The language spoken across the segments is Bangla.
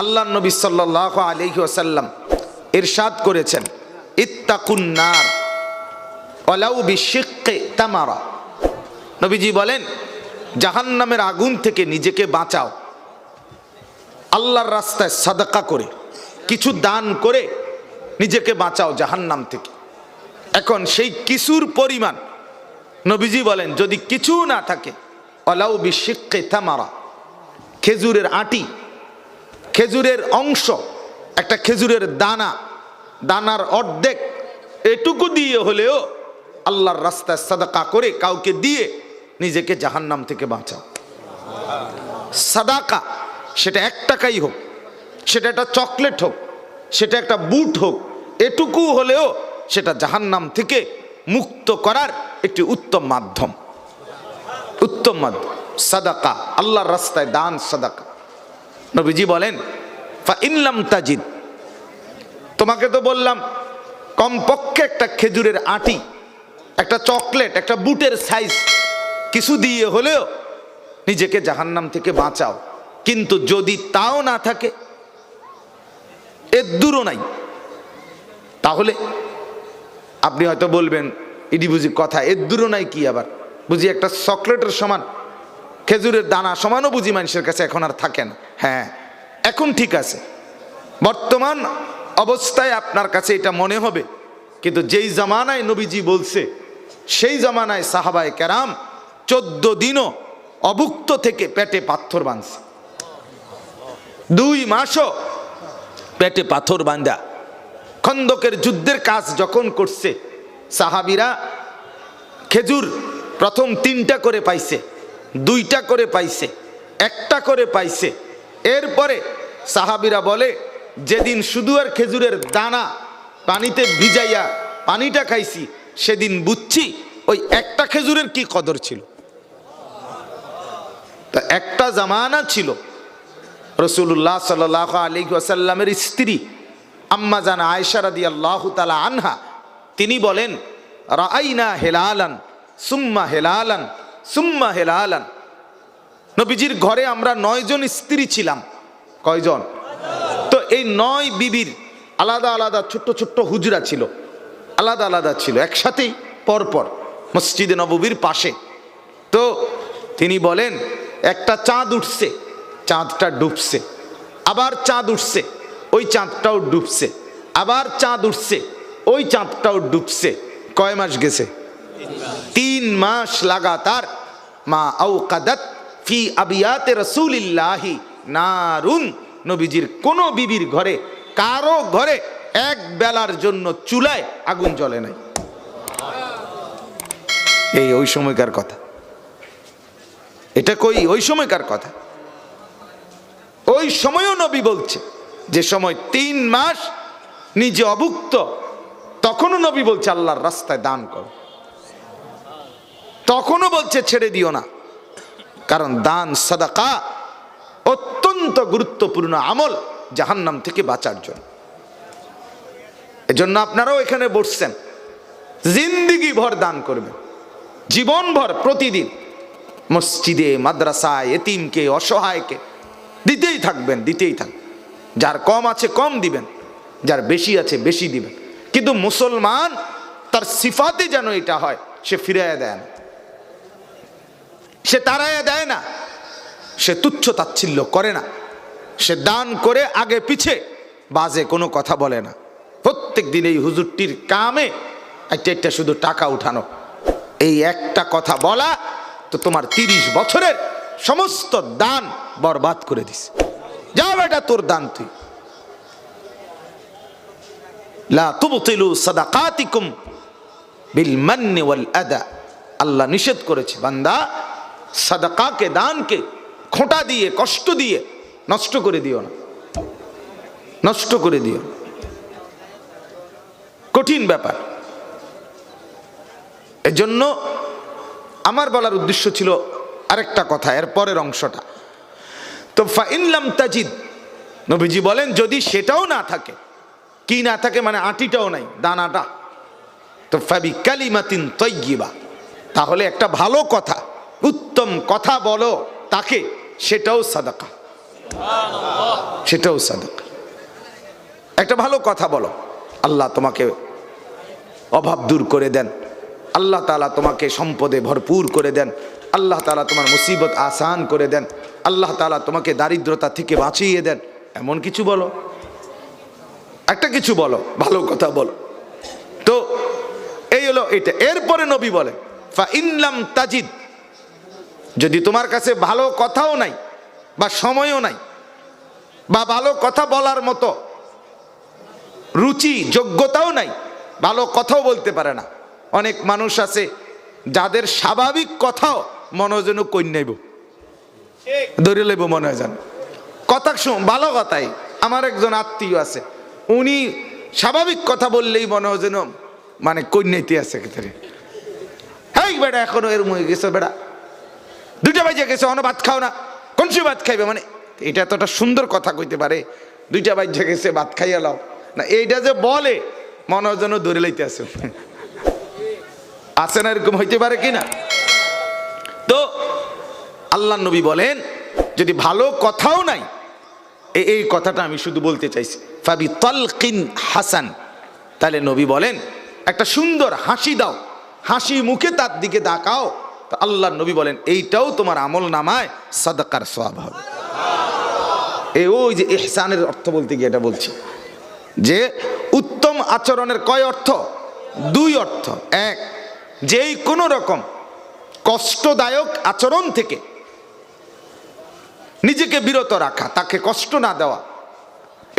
আল্লাহ নবী সাল্লাহ আলহি আসাল্লাম ইরশাদ করেছেন ইত্তাকুন্নার অলাউ তামারা। নবীজি বলেন, জাহান্নামের আগুন থেকে নিজেকে বাঁচাও। আল্লাহর রাস্তায় সাদাকা করে, কিছু দান করে নিজেকে বাঁচাও জাহান্নাম থেকে। এখন সেই কিছুর পরিমাণ নবীজি বলেন, যদি কিছু না থাকে অলাউ বিশিক্কে তামারা, খেজুরের আটি খেজুরের অংশ, একটা খেজুরের দানা, দানার অর্ধেক এটুকু দিয়ে হলেও আল্লাহর রাস্তায় সাদাকা করে কাউকে দিয়ে নিজেকে জাহান্নাম থেকে বাঁচাও। সাদাকা, সেটা এক টাকাই হোক, সেটা একটা চকলেট হোক, সেটা একটা বুট হোক, এটুকু হলেও সেটা জাহান্নাম থেকে মুক্ত করার একটি উত্তম মাধ্যম। উত্তম মাধ্যম, সাদাকা, আল্লাহর রাস্তায় দান সাদাকা। নবীজি বলেন, ফা ইনলাম তাজিদ। তোমাকে তো বললাম, কমপক্ষে একটা খেজুরের আটি, একটা চকলেট, একটা বুটের সাইজ কিছু দিয়ে হলেও নিজেকে জাহান্নাম থেকে বাঁচাও। কিন্তু যদি তাও না থাকে, এর দূরও নাই। তাহলে আপনি হয়তো বলবেন, ইডি বুঝি কথা, এর দূরও নাই কি আবার? বুঝি একটা চকলেটের সমান, খেজুরের দানা সমানও বুঝি মানুষের কাছে এখন আর থাকে না। হ্যাঁ এখন ঠিক আছে। বর্তমান অবস্থায় আপনার কাছে এটা মনে হবে। কিন্তু যেই জামানায় নবীজি বলছে, সেই জামানায় সাহাবায় কেরাম চোদ্দ দিনও অভুক্ত থেকে পেটে পাথর বাঁধছে। দুই মাসও পেটে পাথর বাঁধা। খন্দকের যুদ্ধের কাজ যখন করছে, সাহাবিরা খেজুর প্রথম তিনটা করে পাইছে, দুইটা করে পাইছে, একটা করে পাইছে এরপরে সাহাবিরা বলে, যেদিন শুধু আর খেজুরের দানা পানিতে ভিজাইয়া পানিটা খাইছি, সেদিন বুঝছি ওই একটা খেজুরের কি কদর ছিল। তা একটা জামানা ছিল। রসুল্লাহ সাল আলী আসাল্লামের স্ত্রী আম্মা জান আয়সা রাদি আল্লাহ তালা আনহা, তিনি বলেন রাইনা হেলালান, সুম্মা হেলালান সুম্মা হেলালান। নবীজির ঘরে আমরা নয়জন স্ত্রী ছিলাম। কয়জন? তো এই নয় বিবির আলাদা আলাদা ছোট্ট ছোট্ট হুজরা ছিল। আলাদা আলাদা ছিল, একসাথেই পরপর মসজিদে নববীর পাশে। তো তিনি বলেন, একটা চাঁদ উঠছে, চাঁদটা ডুবছে, আবার চাঁদ উঠছে, ওই চাঁদটাও ডুবছে, আবার চাঁদ উঠছে, ওই চাঁদটাও ডুবছে। কয় মাস গেছে? তিন মাস লাগাতার মা আউ কাদাত ফি আবিয়াতে রসুলিল্লাহি নারুন। নবীজির কোনো বিবির ঘরে, কারও ঘরে এক বেলার জন্য চুলায় আগুন জ্বলে নাই। এই ওই সময়কার কথা। এটা কই? ওই সময়কার কথা। ওই সময়ও নবী বলছে, যে সময় তিন মাস নিজে অভুক্ত, তখনও নবী বলছে, আল্লাহর রাস্তায় দান করো। তখনও বলছে, ছেড়ে দিও না। কারণ দান, সাদাকা অত্যন্ত গুরুত্বপূর্ণ আমল জাহান্নাম থেকে বাঁচার জন্য। এজন্য আপনারাও এখানে বসছেন। জিন্দিগি ভর দান করবেন। জীবন ভর প্রতিদিন মসজিদে, মাদ্রাসায়, এতিমকে, অসহায়কে দিতেই থাকবেন দিতেই থাকবেন। যার কম আছে কম দিবেন, যার বেশি আছে বেশি দিবেন। কিন্তু মুসলমান তার সিফাতে যেন এটা হয়, সে ফিরাইয়া দেয় না। সে তারাইয়া দেয় না। সে তুচ্ছ তাচ্ছিল্য করে না। সে দান করে আগে পিছে, বাজে কোনো কথা বলে না। প্রত্যেক দিন এই হুজুরটির কামে একটা একটা শুধু টাকা উঠানো। এই একটা কথা বলা তো তোমার তিরিশ বছরের সমস্ত দান বরবাদ করে দিস যা বেটা তোর দান তুই। বিল আল্লাহ নিষেধ করেছে বান্দা সাদাকাকে, দানকে, খোঁটা দিয়ে, কষ্ট দিয়ে নষ্ট করে দিও না। নষ্ট করে দিও কঠিন ব্যাপার। এজন্য আমার বলার উদ্দেশ্য ছিল আরেকটা কথা, এর পরের অংশটা। তো ফাইনলাম তাজিদ, নবীজি বলেন, যদি সেটাও না থাকে, কি না থাকে মানে আটিটাও নাই, দানাটা। তো ফাবি কালিমাতিন তৈগিবা তাহলে একটা ভালো কথা উত্তম কথা বলো, তাকে সেটাও সাদাকা। সেটাও সাদাকা। একটা ভালো কথা বলো, আল্লাহ তোমাকে অভাব দূর করে দেন। আল্লাহ তালা তোমাকে সম্পদে ভরপুর করে দেন। আল্লাহ তালা তোমার মুসিবত আসান করে দেন। আল্লাহ তালা তোমাকে দারিদ্রতা থেকে বাঁচিয়ে দেন। এমন কিছু বলো। একটা কিছু বলো, ভালো কথা বলো। তো এই হলো এটা। এরপরে নবী বলে ফা ইনলাম তাজিদ যদি তোমার কাছে ভালো কথাও নাই, বা সময়ও নাই, বা ভালো কথা বলার মতো রুচি, যোগ্যতাও নাই, ভালো কথাও বলতে পারে না। অনেক মানুষ আছে যাদের স্বাভাবিক কথাও মনোজন কন্যাইব। ধরে লইব মনে হয় যান। কথা শুন, ভালো কথাই। আমার একজন আত্মীয় আছে, উনি স্বাভাবিক কথা বললেই মনে হয় যেন মানে কন্যাইতে আছে ক্ষেত্রে হ্যাঁ বেড়া এখনও এর মুখে গেছে বেড়া দুইটা বাজে গেছে অন ভাত খাও না। কোন সময় ভাত খাইবে? মানে এটা এতটা সুন্দর কথা কইতে পারে। দুইটা বাজে গেছে, ভাত খাইয়া লাও। না, এইটা যে বলে, মনে হয় যেন লইতে আছে। আছে না এরকম হইতে পারে কি না? তো, আল্লাহ নবী বলেন, যদি ভালো কথাও নাই এই কথাটা আমি শুধু বলতে চাইছি। ফাবি তলকিন হাসান। তাহলে নবী বলেন, একটা সুন্দর হাসি দাও। হাসি মুখে তার দিকে তাকাও। তো আল্লাহ নবী বলেন, এইটাও তোমার আমল নামায় সাদাকার সওয়াব হবে। এই ওই যে ইহসানের অর্থ বলতে গিয়ে এটা বলছি। যে উত্তম আচরণের কয় অর্থ? দুই অর্থ। এক, যেই কোনো রকম কষ্টদায়ক আচরণ থেকে নিজেকে বিরত রাখা, তাকে কষ্ট না দেওয়া,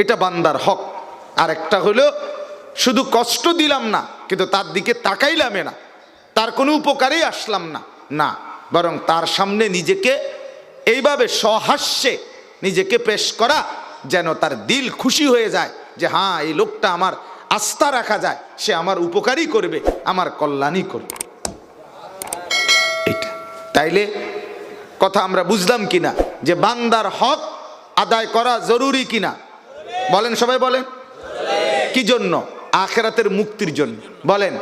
এটা বান্দার হক। আর একটা হলো, শুধু কষ্ট দিলাম না, কিন্তু তার দিকে তাকাইলামে না, তার কোনো উপকারেই আসলাম না। না, বরং তার সামনে নিজেকে এইভাবে সহাস্যে নিজেকে পেশ করা যেন তার দিল খুশি হয়ে যায় যে হ্যাঁ এই লোকটা আমার আস্থা রাখা যায়, সে আমার উপকারই করবে, আমার কল্যাণই করবে। তাইলে কথা আমরা বুঝলাম কিনা? যে বান্দার হক আদায় করা জরুরি কিনা? বলেন সবাই বলেন। কি জন্য? আখেরাতের মুক্তির জন্য। বলেন